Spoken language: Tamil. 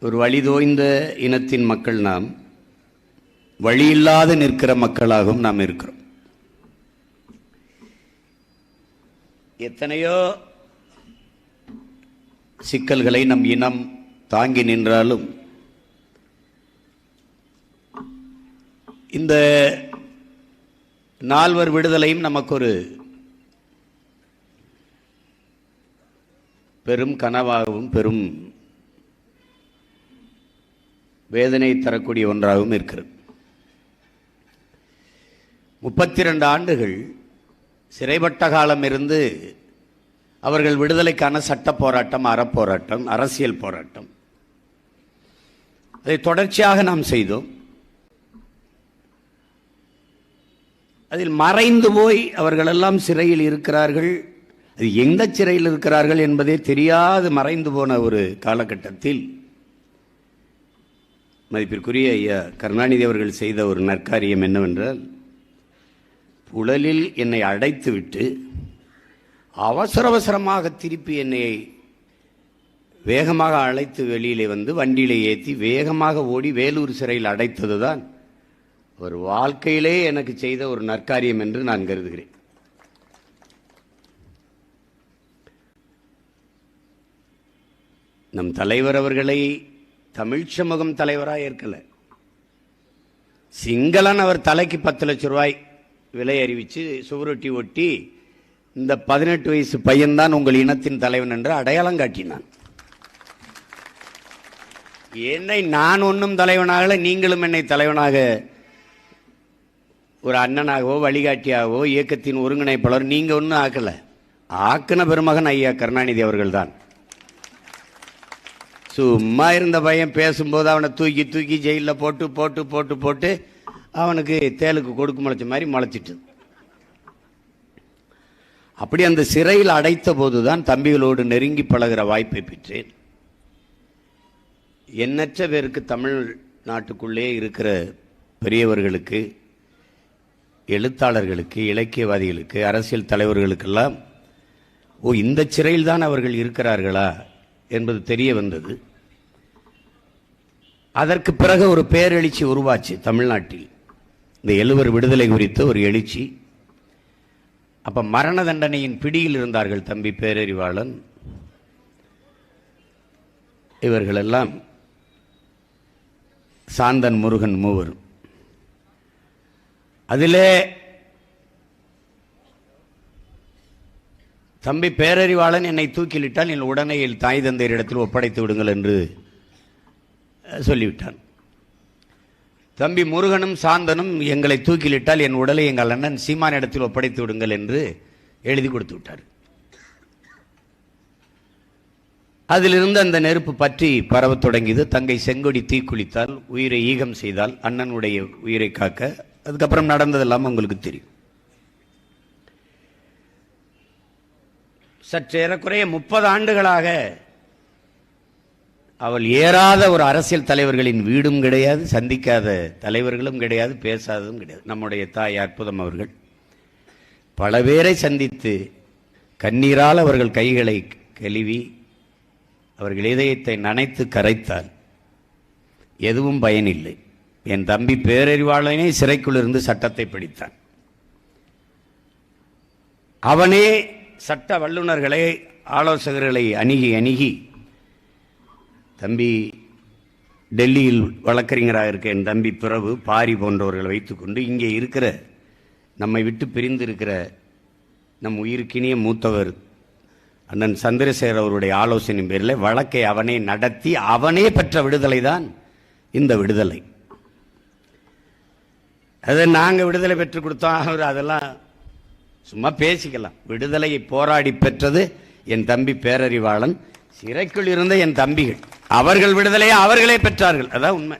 ஒரு வழிதோய்ந்த இனத்தின் மக்கள் நாம் வழியில்லாது நிற்கிற மக்களாகவும் நாம் இருக்கிறோம். எத்தனையோ சிக்கல்களை நம் இனம் தாங்கி நின்றாலும் இந்த நால்வர் விடுதலையும் நமக்கு ஒரு பெரும் கனவாகவும் பெரும் வேதனை தரக்கூடிய ஒன்றாகவும் இருக்கிறது. முப்பத்தி ரெண்டு ஆண்டுகள் சிறைப்பட்ட காலம் இருந்து அவர்கள் விடுதலைக்கான சட்ட போராட்டம் அறப்போராட்டம் அரசியல் போராட்டம். அதை தொடர்ச்சியாக நாம் செய்தோம். அதில் மறைந்து போய் அவர்களெல்லாம் சிறையில் இருக்கிறார்கள். அது எந்த சிறையில் இருக்கிறார்கள் என்பதே தெரியாது மறைந்து போன ஒரு காலகட்டத்தில். மதிப்பிற்குரிய ஐயா கருணாநிதி அவர்கள் செய்த ஒரு நற்காரியம் என்னவென்றால் புழலில் என்னை அடைத்துவிட்டு அவசர அவசரமாக திருப்பி என்னை வேகமாக அழைத்து வெளியிலே வந்து வண்டியிலே ஏற்றி வேகமாக ஓடி வேலூர் சிறையில் அடைத்தது தான் ஒரு வாழ்க்கையிலே எனக்கு செய்த ஒரு நற்காரியம் என்று நான் கருதுகிறேன். நம் தலைவர் அவர்களை தமிழ் சமூகம் தலைவராக ஏற்கல சிங்களன் அவர் தலைக்கு பத்து லட்சம் ரூபாய் விலை அறிவித்து சுவரொட்டி ஒட்டி இந்த பதினெட்டு வயசு பையன்தான் உங்கள் இனத்தின் தலைவன் என்று அடையாளம் காட்டினான். என்னை நான் ஒன்றும் தலைவனாகல நீங்களும் என்னை தலைவனாக ஒரு அண்ணனாகவோ வழிகாட்டியாகவோ இயக்கத்தின் ஒருங்கிணைப்பாளர் நீங்கள் ஒன்றும் ஆக்கலை. ஆக்கின பெருமகன் ஐயா கருணாநிதி அவர்கள்தான். சும்மா இருந்த பையன் பேசும்போது அவனை தூக்கி தூக்கி ஜெயிலில் போட்டு போட்டு போட்டு போட்டு அவனுக்கு தேலுக்கு கொடுக்கு முளைச்ச மாதிரி முளைச்சிட்டு. அப்படி அந்த சிறையில் அடைத்த போதுதான் தம்பிகளோடு நெருங்கி பழகிற வாய்ப்பை பெற்றேன். எண்ணற்ற பேருக்கு தமிழ் நாட்டுக்குள்ளே இருக்கிற பெரியவர்களுக்கு எழுத்தாளர்களுக்கு இலக்கியவாதிகளுக்கு அரசியல் தலைவர்களுக்கெல்லாம் ஓ இந்த சிறையில் தான் அவர்கள் இருக்கிறார்களா? என்பது தெரிய வந்தது. அதற்கு பிறகு ஒரு பேரெழுச்சி உருவாச்சு தமிழ்நாட்டில். இந்த எழுவர் விடுதலை குறித்த ஒரு எழுச்சி. அப்போ மரண தண்டனையின் பிடியில் இருந்தார்கள் தம்பி பேரறிவாளன். இவர்களெல்லாம் சாந்தன் முருகன் மூவரும். அதிலே தம்பி பேரறிவாளன் என்னை தூக்கிலிட்டால் என் உடனே என் தாய் தந்தையரிடத்தில் ஒப்படைத்து விடுங்கள் என்று சொல்லிவிட்டான். தம்பி முருகனும் சாந்தனும் எங்களை தூக்கிலிட்டால் என் உடலை எங்கள் அண்ணன் சீமான் இடத்தில் ஒப்படைத்து விடுங்கள் என்று எழுதி கொடுத்து விட்டார். அதிலிருந்து அந்த நெருப்பு பற்றி பரவத் தொடங்கியது. தங்கை செங்கொடி தீக்குளித்தால் உயிரை ஈகம் செய்தால் அண்ணனுடைய உயிரை காக்க அதுக்கப்புறம் நடந்ததெல்லாம் உங்களுக்கு தெரியும். சற்றேறக்குறைய முப்பது ஆண்டுகளாக அவள் ஏறாத ஒரு அரசியல் தலைவர்களின் வீடும் கிடையாது சந்திக்காத தலைவர்களும் கிடையாது பேசாததும் கிடையாது. நம்முடைய தாய் அற்புதம் அவர்கள். பல பேரை சந்தித்து கண்ணீரால் அவர்கள் கைகளை கழுவி அவர்கள் இதயத்தை நனைத்து கரைத்தால் எதுவும் பயனில்லை என் தம்பி பேரறிவாளனே சிறைக்குள்ளிருந்து சட்டத்தை படித்தான். அவனே சட்ட வல்லுநர்களை ஆலோசகர்களை அணுகி அணுகி தம்பி டெல்லியில் வழக்கறிஞராக இருக்க என் தம்பி பிறவு பாரி போன்றவர்களை வைத்துக்கொண்டு இங்கே இருக்கிற நம்மை விட்டு பிரிந்து இருக்கிற நம் உயிருக்கினிய மூத்தவர் அண்ணன் சந்திரசேகர் அவருடைய ஆலோசனை பேரில் வழக்கை அவனே நடத்தி அவனே பெற்ற விடுதலை தான் இந்த விடுதலை. அதை நாங்கள் விடுதலை பெற்றுக் கொடுத்தோம் அவர் அதெல்லாம் சும்மா பேசிக்கலாம். விடுதலையை போராடி பெற்றது என் தம்பி பேரறிவாளன். சிறைக்குள் இருந்த என் தம்பிகள். அவர்கள் விடுதலையை அவர்களே பெற்றார்கள். அதான் உண்மை.